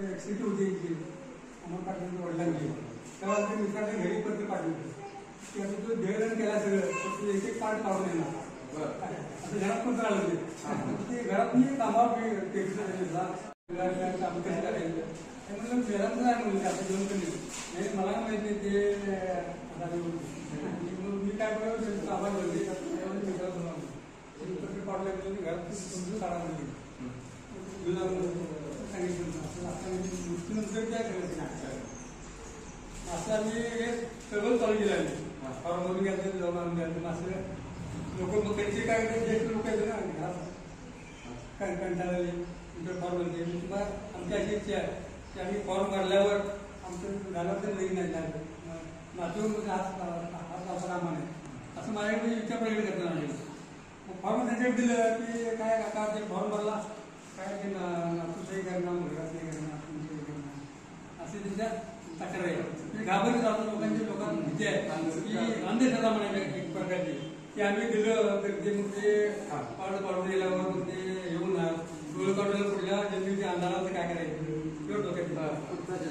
Accident होती यांची अमोल पाटलांच्या वडिलांची तेव्हा ते मित्राने घरी पत्र पाठवलं की आता तू देवदान केला सगळं तर तू एक एक पार्ट काढून येणार असं घरात पत्र आलं ते घरात मी कामावर टेक्स्ट काम कसं करायचं म्हणलं घरात नाही म्हणलं आता जेवण कमी नाही मला माहिती ते मी काय बरोबर कामाला बोलले मित्राला घरात पत्र पाठवलं घरात समजून काढा काय करायचं असं आम्ही सगळं चालू केलं आम्ही फॉर्मधून घ्यायचं जाऊन आणून द्यायचं असं लोक मग त्यांचे काय ज्येष्ठ लोक आहेत ना काय कंटाळले तुमचं फॉर्म मी तुम्हाला आमची अशी इच्छा आहे. की आम्ही फॉर्म भरल्यावर आमचं झालं तर नाही नाही झालं नातेवाईक हात हात कामा नाही असं माझ्याकडे इच्छा प्रकट करणार मग फॉर्म त्यांच्याकडे दिलं की काय काका ते फॉर्म भरला. काय ते नातूचंही सही करणार मुलगा सही करणार तुमची करणार असे त्यांच्या तक्रार आहे म्हणजे घाबरत जातो लोकांची लोकांना भीती आहे म्हणजे की अंधश्रद्धा म्हणायला एक प्रकारची की आम्ही गेलं तर ते मग ते पाडू पाडू दिल्यावर मग ते येऊन डोळे काढून पुढल्या जमिनीच्या अंधाराचं काय करायचं? एवढं डोक्यात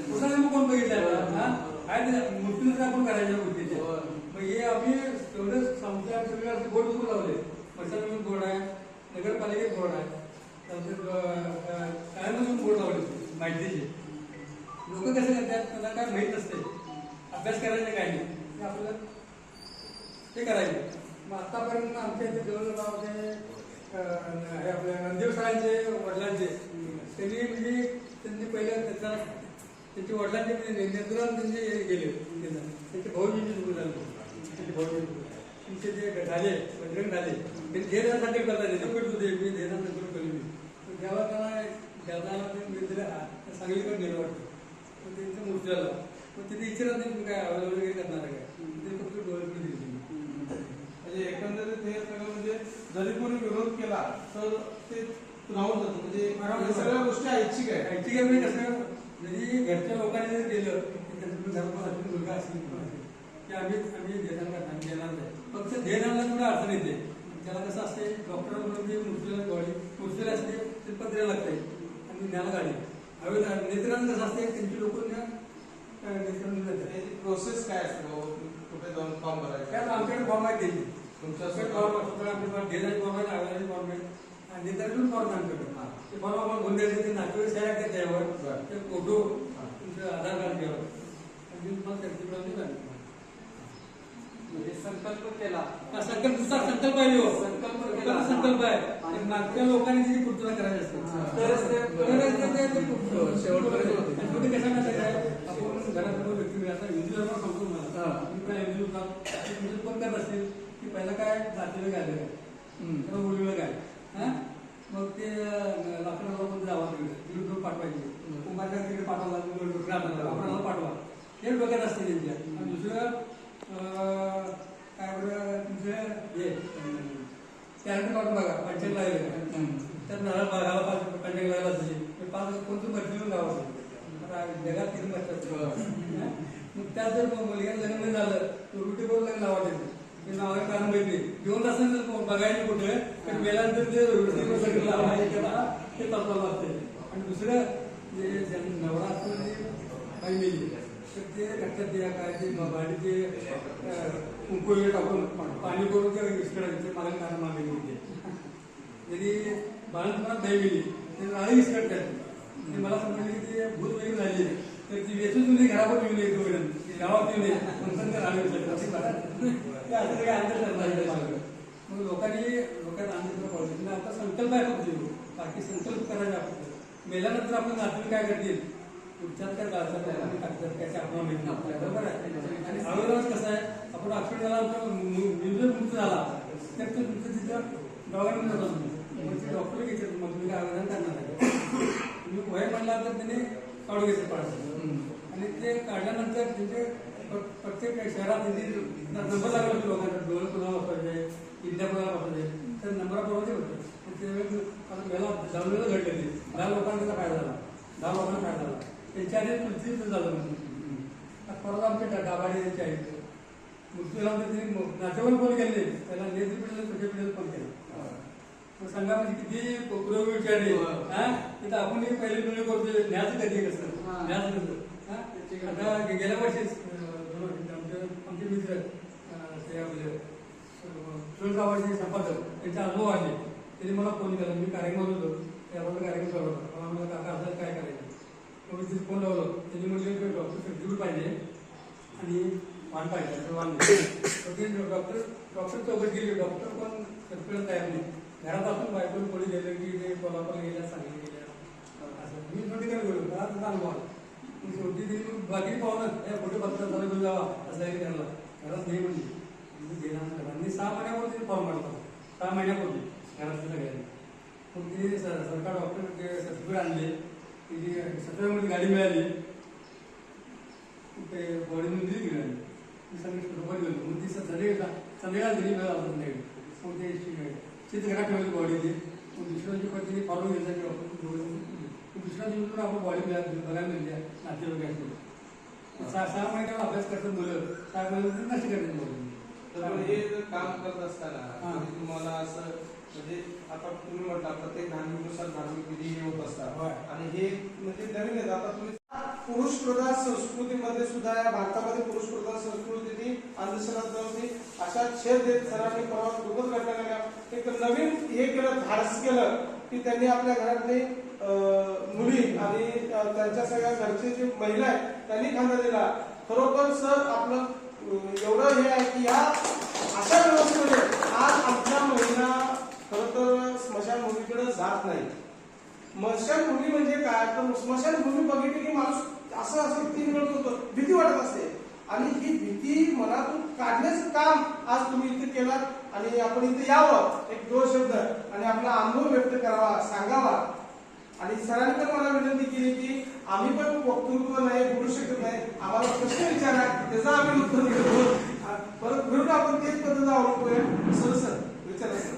पुन्हा मग कोण बघितलं काय ते मूर्तीनुसार आपण करायच्या गोष्टीच्या मग हे आम्ही हे आपल्या रणदेव सरांचे वडिलांचे. त्यांनी म्हणजे त्यांनी पहिल्या त्याचा त्यांचे वडिलांचे म्हणजे नियंत्रण त्यांचे हे गेले त्यांचे भाऊजींचे म्हणजे सुरू झाले त्यांचे भाऊजी म्हणजे त्यांचे जे झाले बजरंग झाले त्यांनी ध्येयासाठी करतात. ते पेट होते? मी घेण्यासाठी करून केले मी? पण जेव्हा त्याला ज्यादा ते मी सांगलीकडे गेलो वाटतं. पण त्यांचं मूर्ती झालं मग तिथे इच्छा नाही काय अवेलेबल काही करणार आहे काय ते फक्त डोळ्यात दिली म्हणजे एकंदरीत हे सगळं जरी कोणी विरोध केला तर ते राहून जातं. म्हणजे हे सगळ्या गोष्टी ऐच्छिक आहे ऍक्च्युली म्हणजे कसं जरी घरच्या लोकांनी जर गेलं की त्यांचं धर्म असेल मुलगा असेल की आम्ही आम्ही देणार करणार देणार नाही. फक्त देणारला थोडं अडचण येते? त्याला कसं असते डॉक्टर म्हणजे मूर्तीला गॉडी मूर्तीला असते ते पत्र्या लागते आणि ज्ञाला गाडी. हवे नेत्रांना कसं असते त्यांची लोक नेत्रांना प्रोसेस काय असते? कुठे जाऊन फॉर्म भरायचं? आमच्याकडे फॉर्म आहे फॉर्म फॉर्म फॉर्म आहे आणि नेत्रांतून फॉर्म आमच्याकडे ते फॉर्म आपण घेऊन द्यायचे ते नातेवाईक सह्या करतात त्यावर. ते फोटो तुमचं आधार कार्ड घ्यावं आणि द्यावं. म्हणजे संकल्प केला हा संकल्प संकल्प आहे हो. संकल्प फक्त केला. संकल्प आहे आणि मागच्या लोकांनी त्याची पूर्तता करायची असते ते ते- ते- ते पूर्ण- शेवटपर्यंत कसं माहिती आहे काय? आपण घरात व्यक्ती. आता हिंदू धर्म सांगतो मला हा. मी पण हिंदू करत असतील की पहिला काय? जातीला आलं काय किंवा मुलीला काय हा? मग ते लाकडाला पण जावा तिकडे. तिकडे पाठवायचे. कुंभारच्या तिकडे पाठवला आपल्याला पाठवा. हे डोक्यात असते त्यांच्या. आणि दुसरं काय बरं तुमचं? हे कॅरेक्टर काढून बघा. पंचायत लागले त्यात नारळ बघायला पाच पंचायत लागला असेल ते पाच कोणतं मर्जी गाव असेल. जगात किती हा? मग त्यात जर मुलग्याला लग्न झालं तर रुटी करून लग्न लावायचं ते आहे कारण माहिती घेऊन असेल बघायला कुठे पण गेल्यानंतर ते सगळं लग्न त्याला ते तत्वाला लागते आणि दुसरं जे ज्यांना नवरा असतो ते काही तर ते रक्तात द्या काय ते बाडीचे कुंकू टाकून पाणी करून ते विस्कळायचं ते मला कारण मागे होते जरी बाळंतपणात नाही. गेली तर राळी विस्कटतात ते मला समजले की ते भूत वगैरे झाली तर ती वेचून तुम्ही घरावर येऊन येतो वगैरे. गावात येऊन येत. म्हणतात राळी विसरतात आहे त्यामागं. मग लोकांनी लोकांना पडली म्हणजे आता संकल्प आहे फक्त. बाकी संकल्प करायचा आपण मेल्यानंतर आपण नातू काय करतील? पुढच्यात काय गाळतात आणि टाकतात त्याचे आपल्याला माहीत नाही आपल्याला? बरोबर आहे. आणि अगोदरच कसं आहे? आपण अक्षरला आमचा म्युझियम मृत्यू झाला. तर तो तुमचं तिथं दवाखान्यात जातो तुम्ही मग ते डॉक्टर घ्यायचे मग तुम्ही काय आवेदन करणार आहे? तुम्ही वय म्हणला तर त्याने काढून घ्यायचे पाडा आणि ते काढल्यानंतर त्यांचे प्रत्येक शहरात नंबर लागला लोकांना डोळे कोणाला वापरायचे इंडिया कोणाला वापरायचे तर नंबराप्रमाणे होतं पण त्यावेळी घडलं ते. दहा लोकांना त्याचा फायदा झाला. दहा लोकांना फायदा झाला. त्यांच्या आधी तुलसीचं झालं म्हणजे परत आमचे डा- डाबाडे त्यांचे आहेत मृत्यू झाला त्यांनी नातेवाईक फोन केले त्याला नेत्र पिढीला तुझ्या पिढीला फोन केला मग सांगा म्हणजे किती पूर्व विचारले हो. हा? तिथं आपण पहिले मिळून करतो न्यायचं कधी कसं. न्यायचं कसं? हा? गेल्या वर्षीच वर्षी आमचे मित्र गावाचे संपादक त्यांचे अनुभव आले त्यांनी मला फोन केला. मी कार्यक्रम होतो. त्याबरोबर कार्यक्रम चालू होता. मला म्हणलं काका असं काय करायचं? मग मी तिथे फोन लावलो. त्यांनी म्हटलं डॉक्टर सर्टिफिकेट पाहिजे आणि वाण पाहिजे वाण डॉक्टर डॉक्टर चौकशी गेली. डॉक्टर पण सर्टिफिकेट तयार नाही. घरात बायकोन कोणी गेलं की ते कोल्हापूरला गेल्या सांगली गेल्या असं. मी थोडी काय मला त्याचा अनुभव आला शेवटी ती बाकी पाहुणं हे कुठे बघता जरा घेऊन जावा असं आहे त्यांना घरात नाही म्हणजे मी गेला घरांनी सहा महिन्यापूर्वी फॉर्म काढतो सहा महिन्यापूर्वी. घरातल्या सगळ्यांनी. मग ते सरकार डॉक्टर ते सर्टिफिकेट आणले तिची सतरामध्ये गाडी मिळाली ते बॉडी दिली गेली ती सगळी बरोबर गेलो मग ती संध्याकाळी संध्याकाळ दिली मिळाला संध्याकाळी. मग ते चित्र घरात ठेवली बॉडी ती मग दुसऱ्या दिवशी तिने फॉलो घ्यायचा की डॉक्टर दुसऱ्या दिवशी पण आपण बॉडी बघायला मिळते नातेवाईकांची सहा सहा महिन्यावर अभ्यास करतात मुलं सहा महिन्यावर नष्ट करतात मुलं तर हे जर काम करत असताना हा. म्हणजे तुम्हाला असं म्हणजे आता तुम्ही म्हटला प्रत्येक धार्मिकनुसार धार्मिक विधी हे होत असतात. आणि हे म्हणजे नवीन आहेत. आता तुम्ही पुरुष प्रधान संस्कृतीमध्ये सुद्धा या भारतामध्ये पुरुष प्रधान संस्कृती अंधश्रद्धा होती. अशा छेद देत सरांनी परवा दुःखद घटना एक नवीन हे केलं धाडस केलं की त्यांनी आपल्या घरातले मुली आणि त्यांच्या सगळ्या घरचे जे महिला आहेत त्यांनी खांदा दिला. खरोखर सर आपलं एवढं हे आहे की या अशा व्यवस्थेमध्ये आज आमच्या महिला खरं तर स्मशानभूमीकडे जात नाही. स्मशानभूमी म्हणजे काय? तर स्मशानभूमी बघितली की माणूस असं असं तीन मिळत होतं भीती वाटत असते. आणि ही भीती मनातून काढण्याचं काम आज तुम्ही इथे केलात आणि आपण इथे यावं. एक दोन शब्द आणि आपला अनुभव व्यक्त करावा सांगावा. आणि सरांनी पण मला विनंती केली की आम्ही पण वक्तृत्व नाही बोलू शकत नाही. आम्हाला प्रश्न विचारा त्याचा आम्ही उत्तर देतो परत फिरून आपण तेच पद्धत अवलंबूया. सर सर विचारा सर.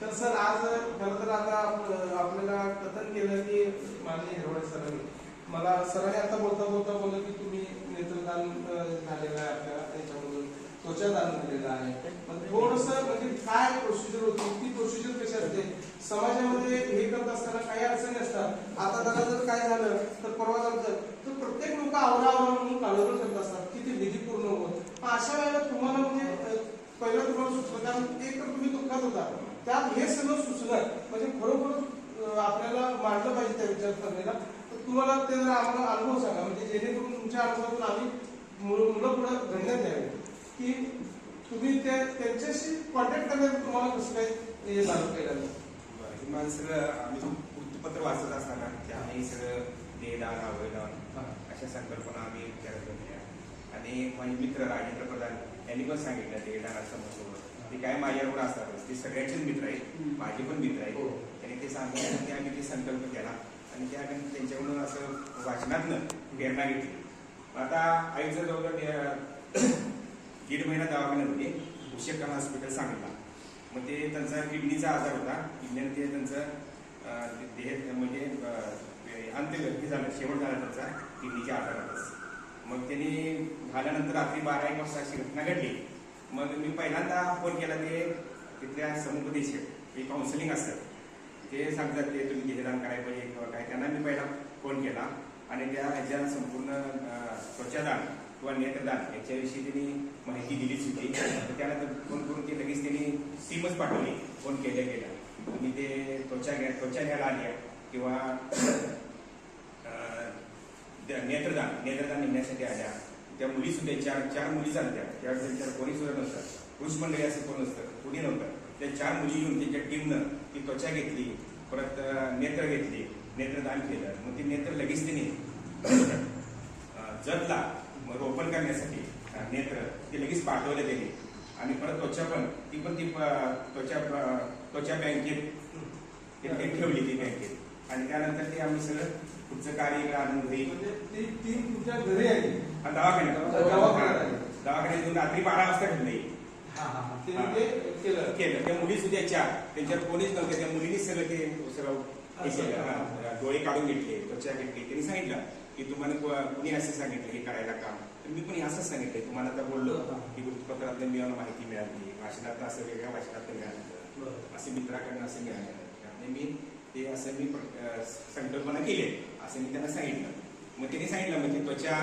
तर सर आज खरं तर आता आपल्याला कथन केलं की माननीय हिरवडे सरांनी. मला सरांनी आता बोलता बोलता बोललं की तुम्ही नेत्रदान झालेलं आहे आपल्या याच्यामधून. त्वचादान झालेलं आहे. पण थोडस म्हणजे काय प्रोसिजर होती? ती प्रोसिजर कशी असते? समाजामध्ये हे करत असताना काही अडचणी असतात. आता त्याला जर काय झालं तर परवा झालं तर प्रत्येक लोक आवरावरा म्हणून काळोख करत असतात. की ते विधी पूर्ण होत. अशा वेळेला तुम्हाला म्हणजे पहिलं तुम्हाला सुचलं कारण एक तर तुम्ही दुःखात होता. त्यात हे सगळं सुचलं. म्हणजे खरोखर आपल्याला मांडलं पाहिजे त्या विचारसरणीला तर तुम्हाला ते जर आम्हाला अनुभव सांगा. म्हणजे जेणेकरून तुमच्या अनुभवातून आम्ही मुलं मुलं पुढे घडण्यात यावे. की तुम्ही त्या त्यांच्याशी कॉन्टॅक्ट करण्यात तुम्हाला कसं काय हे लागू केलं? मग सगळं आम्ही वृत्तपत्र वाचत असताना ते आम्ही सगळं देदान अवयदान अशा संकल्पना आम्ही करत होत्या आणि माझे मित्र राजेंद्र प्रधान यांनी पण सांगितलं देदानाचं महत्त्व ते काय माझ्यावर असतातच ते सगळ्यांचेच मित्र आहेत माझे पण मित्र. आहेत त्यांनी ते सांगितलं की आम्ही ते संकल्प केला आणि त्या त्यांच्याकडून असं वाचनातनं प्रेरणा घेतली आता आईचं जवळ दीड महिना दवाखान्यात होते उशेखान हॉस्पिटल सांगितला मग ते त्यांचा किडनीचा आजार होता. किडनीने ते त्यांचं देह म्हणजे अं, झालं शेवट झाला त्यांचा किडनीच्या आजारातच मग त्यांनी झाल्यानंतर रात्री बारा एक वाजता अशी घटना घडली. मग मी पहिल्यांदा फोन केला ते तिथल्या समुपदेश हे काउन्सिलिंग असतं. ते सांगतात ते तुम्ही देहदान करायला पाहिजे किंवा काय? त्यांना मी पहिला फोन केला आणि त्या ह्याच्या संपूर्ण त्वचादान किंवा नेत्रदान याच्याविषयी त्यांनी माहिती दिलीच होती. तर त्यानंतर फोन करून ते लगेच त्यांनी सिमच पाठवली फोन केल्या गेल्या आणि ते त्वचा घ्या त्वचा घ्यायला आल्या किंवा त्या नेत्रदान नेत्रदान नेण्यासाठी आल्या. त्या मुली सुद्धा चार चार मुली चालत्या. त्यावेळेस त्यांच्यावर कोणी सुद्धा नसतात पुरुष मंडळी असं कोण नसतं. कुणी नव्हतं. त्या चार मुली येऊन त्यांच्या टीमनं ती त्वचा घेतली परत नेत्र घेतली. नेत्रदान केलं. मग ते नेत्र लगेच त्यांनी जतला. मग रोपण करण्यासाठी नेत्र. ते लगेच पाठवले त्यांनी. आणि परत त्वचा पण ती पण ती त्वचा त्वचा बँकेत ठेवली ती बँकेत. आणि त्यानंतर ते आम्ही सगळं पुढचं कार्य इकडे आणून घरी म्हणजे तुमच्या घरी आली. दवाखान्यात. रात्री बारा वाजता ते केलं. केलं. त्या मुली सुद्धा चार. त्यांच्यावर कोणीच नव्हते. त्या मुलींनी सगळं ते सगळं हा. डोळे काढून घेतले त्वचा घेतली. त्यांनी सांगितलं की तुम्हाला कुणी असं सांगितलं हे करायला काम? मी पण असंच सांगितलंय. तुम्हाला आता बोललो की वृत्तपत्रातलं मिळालं माहिती मिळाली भाषणात असं वेगळ्या भाषणात मिळालं. असं मित्राकडनं असं मिळालं. त्यामुळे मी ते असं मी संकल्पना केली असं मी त्यांना सांगितलं. मग त्यांनी सांगितलं म्हणजे त्वचा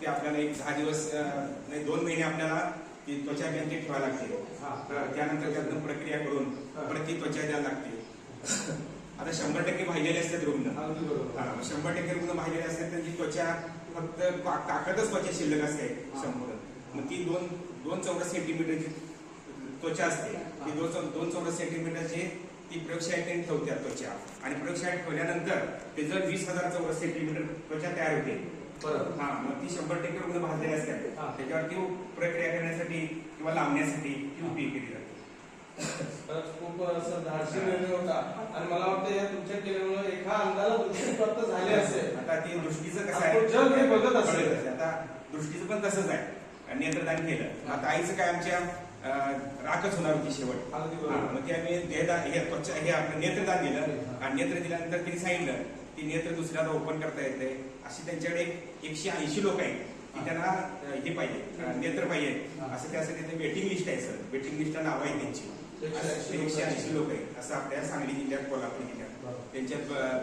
ते आपल्याला एक दहा दिवस नाही दोन महिने आपल्याला ती त्वचा बँकेत ठेवावी लागते. त्यानंतर त्यातनं प्रक्रिया करून परत ती त्वचा द्यायला लागते. आता शंभर टक्के भाजलेले असतात रुग्ण. शंभर टक्के रुग्ण भाजलेले असतात त्यांची त्वचा फक्त काकतच त्वचा शिल्लक असते संपूर्ण मग ती दोन दोन चौरस सेंटीमीटरची त्वचा असते ती दोन चौ- दोन चौरस सेंटीमीटरची ती प्रयोगशाळेत ठेवतात त्वचा. आणि प्रयोगशाळेत ठेवल्यानंतर ते जर वीस हजार चौरस सेंटीमीटर त्वचा तयार होते. बरोबर. हा मग ती शंभर टक्के रुग्ण भाजलेले. असतात. त्याच्यावरती प्रक्रिया करण्यासाठी किंवा लावण्यासाठी ती उपयोग केली जाते. खूप असं धाडसी निर्णय होता. आणि मला वाटतं या तुमच्या केल्यामुळे एका अंगाला दृष्टी प्राप्त झाली असेल. आता ते दृष्टीचं कसं आपण जग हे बघत असेल. बघत असेल. आता दृष्टीचं पण तसंच आहे. नेत्रदान केलं. आता आईचं काय आमच्या राखच होणार होती शेवट. मग ते आम्ही हे आपलं नेत्रदान दिलं. आणि नेत्र दिल्यानंतर त्यांनी सांगितलं की नेत्र दुसऱ्याला ओपन करता येते. अशी त्यांच्याकडे एक- एकशे ऐंशी लोक आहेत. की त्यांना हे पाहिजे नेत्र पाहिजे. असं त्यासाठी वेटिंग लिस्ट आहे सर. वेटिंग लिस्टला नाव आहे त्यांची. एकशे ऐंशी लोक आहेत. असं आपल्या सांगली जिल्ह्यात कोल्हापूर जिल्ह्यात. त्यांच्या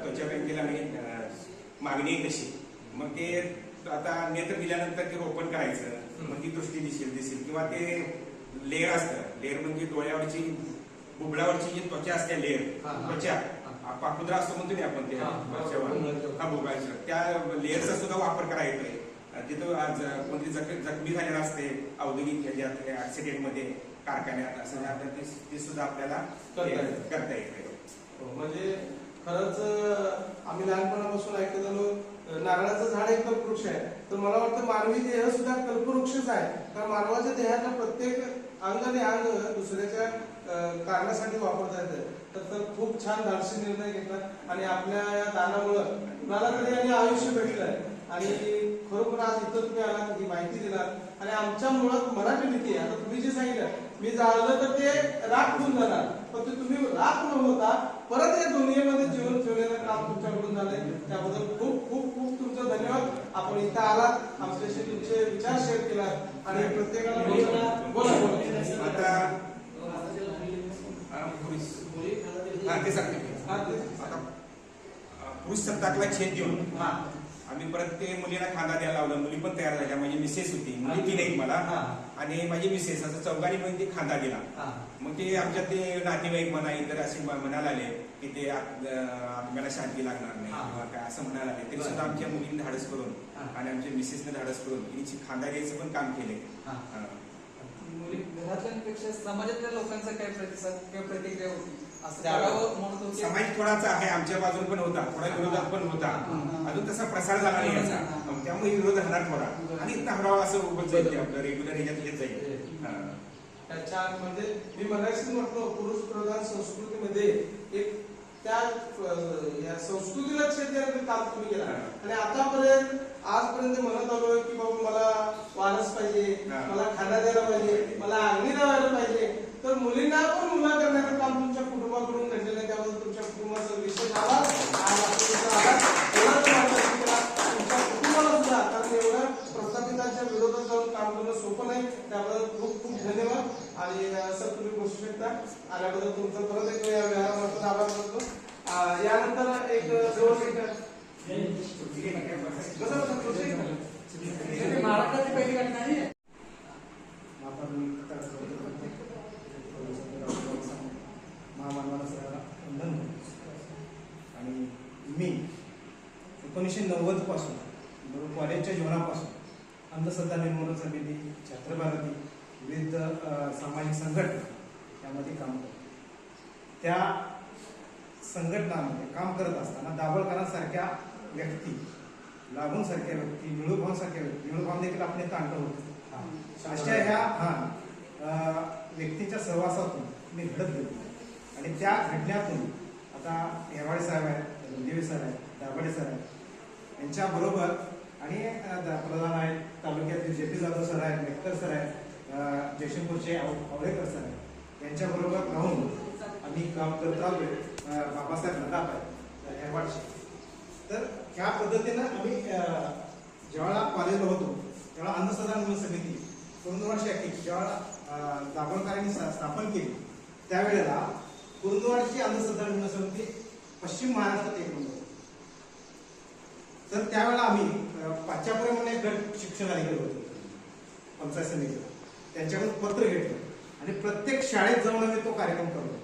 त्वचा बँकेला मागणी आहे तशी. मग ते आता नेत्र दिल्यानंतर ते ओपन करायचं. मग ती दृष्टी दिसेल दिसेल. किंवा ते लेअर असतं. लेअर म्हणजे डोळ्यावरची बुबळावरची जी त्वचा असते लेअर. त्वचा. पापुद्रा असतो म्हणतो ना आपण ते. हा, वरच्यावर. बुबळाचं. हा बुबळाचं. त्या लेअरचा सुद्धा वापर करा येतोय. तिथं आज कोणती जख जखमी झालेला असते औद्योगिक ह्याच्यात ऍक्सिडेंटमध्ये कारखान्यात असं ते- सुद्धा आपल्याला करता येतं. हो, म्हणजे खरंच आम्ही लहानपणापासून ऐकत आलो नारळाचं झाड एक कल्पवृक्ष आहे. तर मला वाटतं मानवी देह सुद्धा कल्पवृक्षच आहे. कारण मानवाच्या देहाच्या प्रत्येक अंग आणि अंग दुसऱ्याच्या कारणासाठी वापरता येतं. तर तर खूप छान धाडसी निर्णय घेतला आणि आपल्या या दानामुळं मला तरी आणि आयुष्य भेटलंय. आणि खरोखर आज इथं तुम्ही आला ही माहिती दिलात. आणि आमच्या मुळात मराठी भीती आहे. आता तुम्ही जे सांगितलं मी जाळलं तर ते राख होऊन जाणार. पण ते तुम्ही राख न होता परत या दुनियेमध्ये जीवन ठेवलेलं काम तुमच्याकडून झालंय. त्याबद्दल खूप खूप खूप तुमचं धन्यवाद. आपण इथं आलात आमच्याशी तुमचे विचार शेअर केलात आणि प्रत्येकाला बोला. आता पुरुष. सत्ताकला छेद देऊन हा. आम्ही परत ते मुलीला खांदा द्यायला लावलं मुली पण तयार झाल्या माझी मिसेस होती मुली तीन आहेत मला हा. आणि माझी मिसेस असं चौघांनी पण ते खांदा दिला हा. मग ते आमच्या ते नातेवाईक म्हणा इतर असे म- म्हणायला आले की ते आत्म्याला शांती लागणार नाही. किंवा काय असं म्हणायला आले तरी. सुद्धा आमच्या मुलीने धाडस करून हा. आणि आमच्या मिसेसने धाडस करून तिने खांदा द्यायचं पण काम केले. मुली घरातल्यांपेक्षा समाजातल्या लोकांचा काय प्रतिसाद किंवा प्रतिक्रिया होती समाज थोडासा आहे आमच्या बाजून पण होता थोडा विरोधात पण होता. अजून तसा प्रसार झाला नाही याचा. त्यामुळे विरोध राहणार थोडा. आणि हराव असं उभं जाईल आपलं रेग्युलर ह्याच्यात येत जाईल. छान म्हणजे मी मगाशीच म्हटलो पुरुष प्रधान संस्कृतीमध्ये एक त्या या संस्कृतीला छेद देण्याचं काम तुम्ही केलं. आणि आतापर्यंत आजपर्यंत म्हणत आलोय की बाबा मला वारस पाहिजे. मला खाना द्यायला पाहिजे मला अंगणी लावायला पाहिजे. तर मुलींना पण मुलं करण्याचं काम तुमच्या कुटुंबाकडून घडलेलं आहे त्याबद्दल तुमच्या कुटुंबाचा विशेष आभार आज आपण तुमचा आभार एवढाच मानतो की मला तुमच्या कुटुंबाला सुद्धा कारण एवढ्या प्रस्थापितांच्या विरोधात जाऊन काम करणं सोपं नाही त्याबद्दल खूप खूप धन्यवाद आणि अं, सर तुम्ही बसू शकता आल्याबद्दल तुमचा परत एक वेळा व्यायामातून आभार करतो अं, यानंतर एक दोन मिनिटं कसं बसं, खुर्ची? हे महाराष्ट्राची पहिली घटना आहे महामानवाला सगळ्याला वंदन आणि मी एकोणीसशे नव्वदपासून बरोबर कॉलेजच्या जीवनापासून अंधश्रद्धा निर्मूलन समिती छत्रभारती विविध सामाजिक संघटना यामध्ये काम करतो त्या संघटनामध्ये काम करत असताना दाभोळकरांसारख्या व्यक्ती. लागूनसारख्या व्यक्ती निळूभावांसारख्या व्यक्ती. निळूभाव देखील आपण इथं आणलं होतं अशा ह्या हा व्यक्तीच्या सहवासातून मी घडत गेलो. आणि त्या घडण्यातून आता हेवाळे साहेब आहेत रुंदेवी सर आहेत दाभाडे सर आहेत. यांच्या बरोबर आणि प्रधान आहेत तालुक्यातील जे पी जाधव सर आहेत मेहकर सर आहेत आव- आवळेकर सर आहेत. यांच्याबरोबर राहून आम्ही काम करत आलोय बाबासाहेब नदाप आहेत. हेवाडचे तर या पद्धतीनं आम्ही जेव्हा कॉलेजला होतो तेव्हा अन्नसदान निर्मूलन समिती कुरुंदवाड शाखेत ज्यावेळेला दाभोळकरांनी स्था- स्थापन केली त्यावेळेला कुरुंदवाडची अन्नसदान निर्मूलन समिती पश्चिम महाराष्ट्रात एक नंबर होती. तर त्यावेळेला आम्ही अं, म्हणून एक गट शिक्षण गेलो होतो. पंचायत समितीला. त्यांच्याकडून पत्र घेतलं. आणि प्रत्येक शाळेत जाऊन आम्ही तो कार्यक्रम करतो.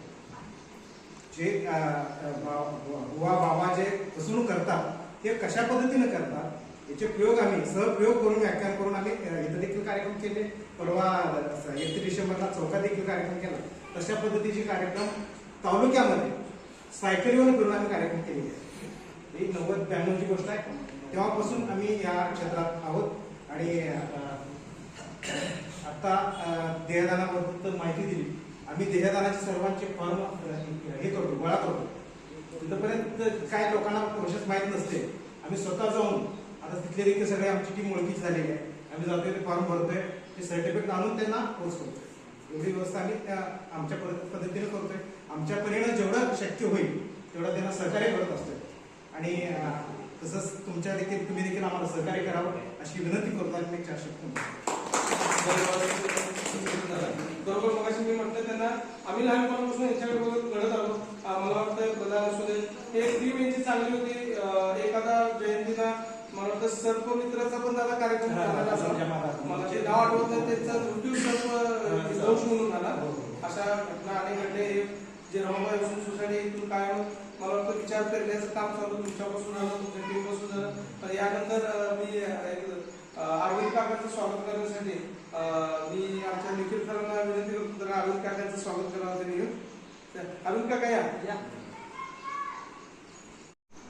जे बा- बुवा बाबा जे फसवणूक करतात ते कशा पद्धतीने करतात याचे प्रयोग आम्ही सहप्रयोग करून व्याख्यान करून आम्ही इथं देखील कार्यक्रम केले. परवा एकतीस डिसेंबरला चौका देखील कार्यक्रम केला. तशा पद्धतीचे कार्यक्रम तालुक्यामध्ये सायकलीवर करून आम्ही कार्यक्रम केलेले आहेत. ही नव्वद ब्याण्णवची गोष्ट आहे. तेव्हापासून आम्ही या क्षेत्रात आहोत. आणि आत्ता आता देहदानाबद्दल माहिती दिली. आम्ही देहदानाचे सर्वांचे फॉर्म हे करतो गोळा करतो. तिथपर्यंत काय लोकांना प्रोसेस माहीत नसते. आम्ही स्वतः जाऊन आता तिथले देखील सगळे आमची टीम ओळखीची झालेली आहे. आम्ही जातोय ते फॉर्म भरतोय ते सर्टिफिकेट आणून त्यांना कोर्स करतोय. एवढी व्यवस्था आम्ही त्या आमच्या पद्धतीने करतोय. आमच्या परीनं जेवढं शक्य होईल तेवढं त्यांना सहकार्य करत असतोय. आणि तसंच तुमच्या देखील तुम्ही देखील आम्हाला सहकार्य करावं अशी विनंती करतो आणि मी चार शब्द बरोबर मग मी म्हटलं त्यांना आम्ही लहानपणापासून यांच्याकडे बघत घडत आलो मला वाटतं प्रधान असू दे. हे टीम यांची चांगली होती. एखादा जयंतीला मला वाटतं सर्प मित्राचा पण त्याला कार्यक्रम हा. मला ते नाव आठवत नाही त्यांचा मृत्यू सर्प दोष म्हणून झाला. अशा घटना अनेक घडले हे जे रमाबाई वसंत सोसायटी इथून कायम मला वाटतं विचार पेरण्याचं काम चालू तुमच्यापासून झालं तुमच्या टीमपासून झालं. तर यानंतर मी एक अरविंद काकांचं स्वागत करण्यासाठी मी आमच्या निखिल सरांना विनंती करतो. तर अरविंद काकांचं स्वागत करावं त्यांनी. येऊन का काय या.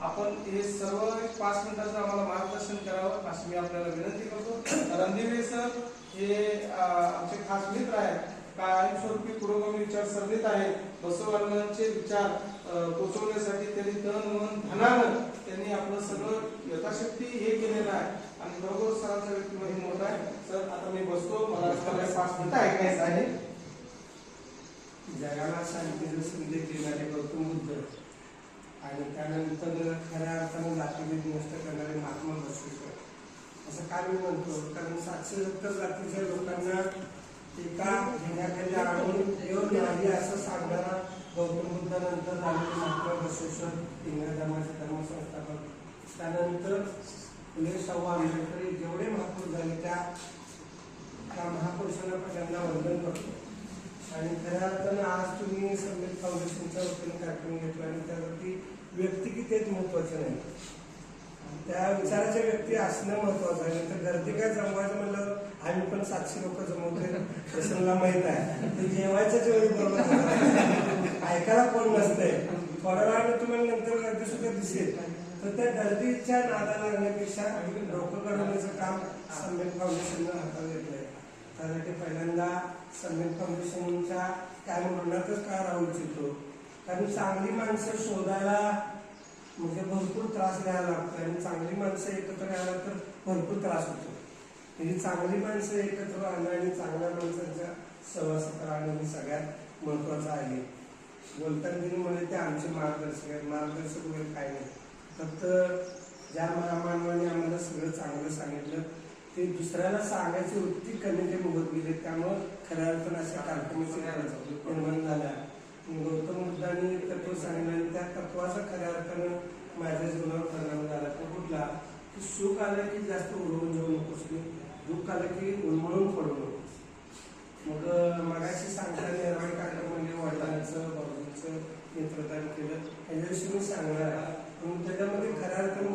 आपण हे सर्व पाच मिनिटाचं आम्हाला मार्गदर्शन करावं अशी मी आपल्याला विनंती करतो. रणदिवे सर हे आमचे खास मित्र आहेत कायमस्वरूपी पुरोगामी विचारसरणीत आहेत. बसवण्णांचे विचार पोचवण्यासाठी त्यांनी तन मन धनानं त्यांनी आपलं सगळं यथाशक्ती हे केलेलं आहे. आणि बरोबर सरांचा व्यक्तिमत्व मोठा आहे. सर आता मी बसतो. मला पाच मिनिटं ऐकायचं आहे. जगाला शांतीचं संदेश देणारे गौतम बुद्ध आणि त्यानंतर खऱ्या अर्थानं जातीभेद नष्ट करणारे महात्मा बसवेश्वर. असं काय मी म्हणतो? कारण सातशे सत्तर जातीच्या लोकांना एका घेण्याखाली आणून येऊन नाही असं सांगणारा गौतम बुद्धानंतर झालेले महात्मा बसवेश्वर इंग्रज धर्मसंस्थापक त्यानंतर फुले शाहू आंबेडकर जेवढे महापुरुष झाले त्या त्या महापुरुषांना त्यांना वंदन करतो. आणि खऱ्या अर्थानं आज तुम्ही संगीत फाउंडेशनच्या वतीने कार्यक्रम घेतला आणि त्यावरती व्यक्ती किती आहेत महत्त्वाचे नाही. त्या विचाराच्या व्यक्ती असणं महत्वाचं आहे. तर गर्दी काय जमवायचं म्हणलं आम्ही पण सातशे लोक जमवतोय प्रसंगला माहीत आहे. ते जेवायच्याच वेळी बरोबर ऐकायला कोण नसतंय. थोड्या वेळाने तुम्हाला नंतर गर्दी सुद्धा दिसेल. तर त्या गर्दीच्या नादा लागण्यापेक्षा डोकं घडवण्याचं काम संबित फाउंडेशनला हातात घेतलंय त्यासाठी पहिल्यांदा संबित फाउंडेशनच्या काय म्हणण्यातच का राहू इच्छितो कारण चांगली माणसं शोधायला म्हणजे भरपूर त्रास घ्यायला लागतो आणि चांगली माणसं एकत्र यायला तर भरपूर त्रास होतो. म्हणजे चांगली माणसं एकत्र आणणं आणि चांगल्या माणसांचा सहवास राहणं हे सगळ्यात महत्वाचं आहे. बोलताना म्हणजे ते आमचे मार्गदर्शक आहेत. मार्गदर्शक वगैरे काय नाही. फक्त ज्या महामानवाने आम्हाला सगळं चांगलं सांगितलं ते दुसऱ्याला सांगायची वृत्ती कमी ते बघत गेले. त्यामुळं खऱ्या अर्थानं अशा कार्यक्रमाची निर्माण झाल्या. गौतम बुद्धांनी तत्व सांगितलं आणि त्या तत्वाचा खऱ्या अर्थानं माझ्या जीवनावर परिणाम झाला. तो कुठला की सुख आलं की जास्त उडवून जाऊ नकोस की दुःख आलं की उन्मळून पडू नकोस. मग मगाशी सांगता निर्माण कार्यक्रम म्हणजे वडिलांचं भाऊजींचं नेतृत्व केलं. ह्याच्याविषयी मी सांगणार आहे. त्याच्यामध्ये खऱ्या अर्थानं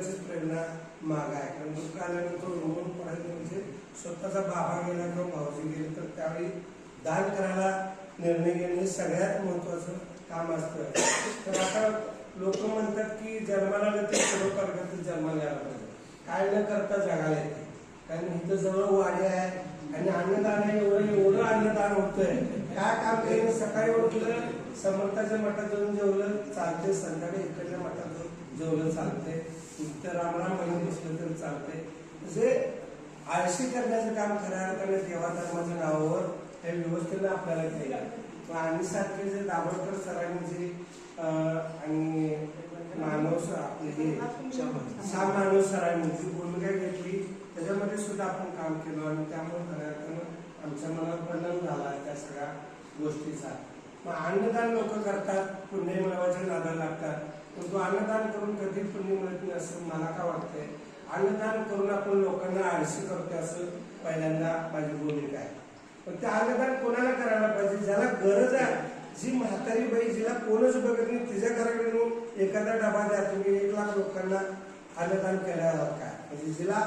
गौतम प्रेरणा माग आहे. कारण दुःख आल्यानंतर उन्मळून पडायचं म्हणजे स्वतःचा बाबा गेला किंवा भाऊजी गेले तर त्यावेळी दान करायला निर्णय घेणे सगळ्यात महत्वाचं काम असतं. तर आता लोक म्हणतात की जन्माला आलं ते खरोखर जन्माला यायला पाहिजे. काय न करता जगाला येते. कारण इथं जवळ वाडी आहे आणि अन्नदान आहे एवढं एवढं अन्नदान होतंय. काय काम केलं? सकाळी उठलं समर्थाच्या मठात जाऊन जेवलं चालते संध्याकाळी इकडल्या मठात जाऊन जेवलं चालते तर रामराम म्हणून बसलं तर चालते म्हणजे आळशी करण्याचं काम खऱ्या अर्थाने देवाधर्माच्या नावावर त्या व्यवस्थेनं आपल्याला केलं आणि सारखे जे दाभोळकर सरांनी आणि मानव आपले हे सहा मानव सरांनी जी भूमिका घेतली त्याच्यामध्ये सुद्धा आपण काम केलं आणि त्यामुळे खऱ्या अर्थानं आमच्या मनावर परिणाम झाला त्या सगळ्या गोष्टीचा. मग अन्नदान लोक करतात पुण्य मिळवायच्या नादाला लागतात. पण तो अन्नदान करून कधी पुण्य मिळत नाही असं मला का वाटतंय? अन्नदान करून आपण लोकांना आळशी करतोय असं पहिल्यांदा माझी भूमिका आहे. पण ते अन्नदान कोणाला करायला पाहिजे? ज्याला गरज आहे जी म्हातारी बाई जिला कोणच बघत नाही तिच्या घराकडे येऊन एखादा डबा द्या तुम्ही एक लाख लोकांना अन्नदान केल्यावर काय? म्हणजे जिला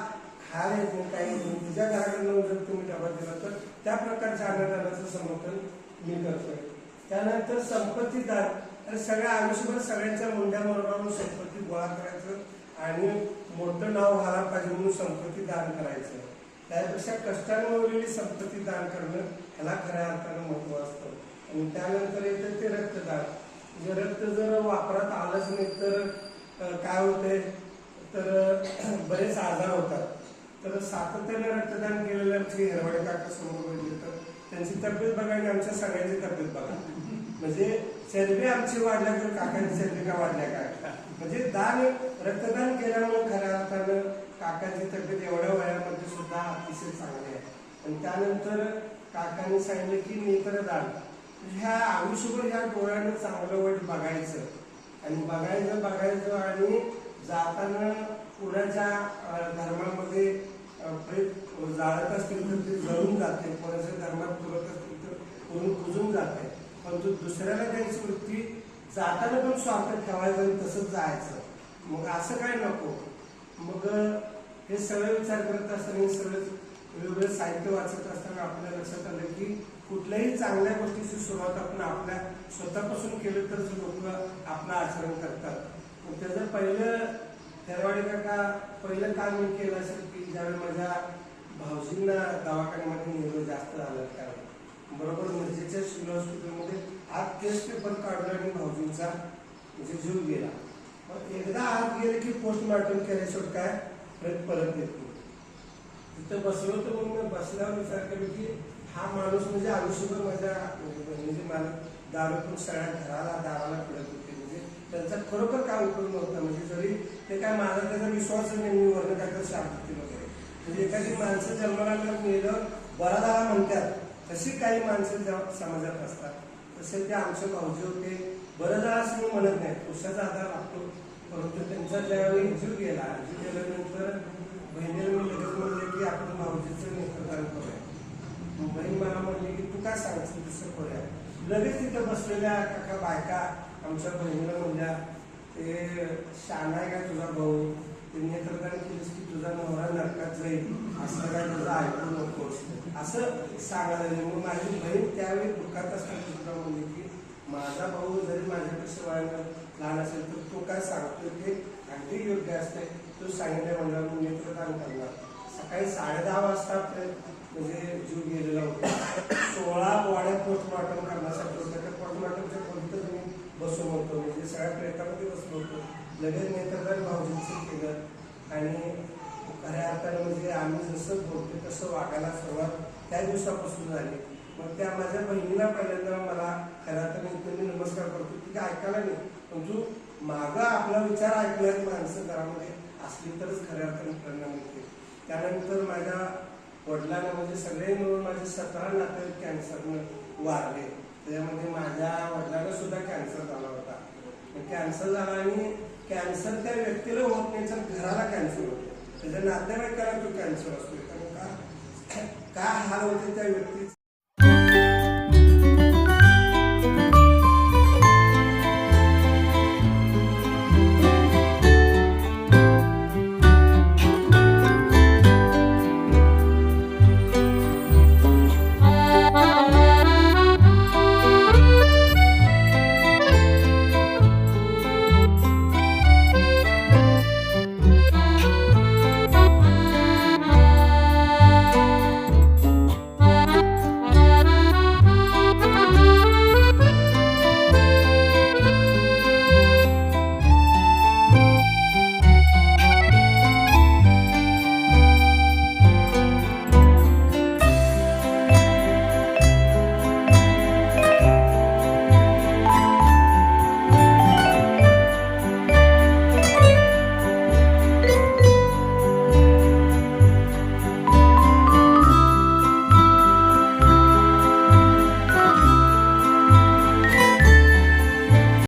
खायला येत नाही काही येत नाही तिच्या घराकडे येऊन जर तुम्ही डबा दिला तर त्या प्रकारच्या अन्नदानाचं समर्थन मी करतोय. त्यानंतर संपत्तीदार तर सगळ्या आयुष्यभर सगळ्यांच्या मुंड्या मरणारून संपत्ती गोळा करायचं आणि मोठं नाव व्हायला पाहिजे म्हणून संपत्ती दान करायचं. त्यापेक्षा कष्टाने मिळवलेली संपत्ती दान करणं ह्याला खऱ्या अर्थानं महत्त्व असतं. आणि त्यानंतर येतं ते रक्तदान. जर रक्त जर वापरात आलंच नाही तर काय होतंय? तर बरेच आजार होतात. तर सातत्याने रक्तदान केलेलं आमचे हिरवाडे काका समोर बघितले तर त्यांची तब्येत बघा आणि आमच्या सगळ्यांची तब्येत बघा. म्हणजे चरबी आमची वाढल्या तर काकांची चरबी का वाढल्या काय? म्हणजे दान रक्तदान केल्यामुळे खऱ्या अर्थानं काकाची तब्येत एवढ्या वयामध्ये सुद्धा अतिशय चांगली आहे. आणि त्यानंतर काकांनी सांगितलं की नेत्रदान. ह्या आयुष्यभर ह्या डोळ्यानं चांगलं वाईट बघायचं. आणि बघायचं बघायचं आणि जाताना कुणाच्या धर्मामध्ये जाळत असतील तर ते जळून जाते. कोणाच्या धर्मात पुरत असतील तर कोणी कुजून जाते. पण तो दुसऱ्याला द्यायची वृत्ती जाताना पण स्वार्थ ठेवायचं आणि तसंच जायचं. मग असं काय नको? मग हे सगळे विचार करत असताना सगळं वेगवेगळं साहित्य वाचत असताना आपल्या लक्षात आलं की कुठल्याही चांगल्या गोष्टीची सुरुवात आपण आपल्या स्वतःपासून केलं तर लोक आपलं आचरण करतात. मग त्याचं पहिलं थेरवाडी काका पहिलं काम मी केलं असेल की ज्यावेळी माझ्या भाऊजींना दवाखान्यामध्ये नेलं जास्त झालं कारण बरोबर म्हणजे मिरजेच्या सिव्हिल हॉस्पिटलमध्ये आत केस पेपर काढला आणि भाऊजींचा म्हणजे जीव गेला. मग एकदा आत गेले की पोस्टमार्टम केल्याशिवाय काय? परत परत येत नाही. तिथं बसलो तर मग मी बसल्यावर विचार केला की हा माणूस म्हणजे आयुष्यभर माझ्या म्हणजे मला दारूतून सगळ्या घराला दाराला फिरत होते. म्हणजे त्यांचा खरोखर काय उपयोग नव्हता. म्हणजे जरी ते काय माझा त्याचा विश्वास नाही मी वर्ण काय शांत वगैरे. म्हणजे एखादी माणसं जन्माला नेलं बरा झाला म्हणतात तशी काही माणसं त्या समाजात असतात तसे ते आमचे भाऊजी होते. बरं झालं असं मी म्हणत नाही. पुरुषाचा आधार लागतो परंतु त्यांचा ज्यावेळी जीव गेला जीव गेल्यानंतर बहिणीला मी लगेच म्हणले की आपण भाऊजीचं नेत्रदान करूया. बहीण मला म्हणली की तू काय सांगितलं तसं करूया? लगेच तिथं बसलेल्या काका बायका आमच्या बहिणीला म्हणल्या ते शान आहे का तुझा भाऊ? नेत्रदान केलीस की तुझा नवरा नरकात जाईल. असं काय तुझं ऐकू नकोस. असं सांगायला मग माझी बहीण त्यावेळी दुःखात असताना तुला म्हणली की माझा भाऊ जरी माझ्यापेक्षा वयानं लहान असेल तर तो काय सांगतो ते अगदी योग्य असते. तो सांगितल्या म्हणलं मी नेत्रदान करणार. सकाळी साडे दहा वाजता म्हणजे जीव गेलेला होता. सोळा वाड्या पोस्टमॉर्टम करण्यासाठी होत्या त्या पोस्टमॉर्टमच्या कोणतं मी बसून होतो म्हणजे सगळ्या प्रेतामध्ये बसलो होतो. लगेच नेत्रगड भाऊजींचं केलं. आणि खऱ्या अर्थानं म्हणजे आम्ही जसं बोलतो तसं वागायला सुरुवात त्या दिवसापासून झाली. मग त्या माझ्या बहिणीला पहिल्यांदा मला खऱ्या अर्थाने मी नमस्कार करतो. की काय ऐकायला नाही. परंतु मागं आपला विचार ऐकल्यात माणसं घरामध्ये असली तरच खऱ्या अर्थाने परिणाम मिळते त्यानंतर माझ्या वडिलांना म्हणजे सगळे मिळून माझे सतरा नातेवाईक कॅन्सरनं वारले. त्याच्यामध्ये माझ्या वडिलांना सुद्धा कॅन्सर झाला होता. कॅन्सर झाला आणि कॅन्सर त्या व्यक्तीला होत नाही तर घराला कॅन्सर होतो त्याच्या नातेवाईकाला तो कॅन्सर असतो कारण का? काय हाल होते त्या व्यक्तीचे?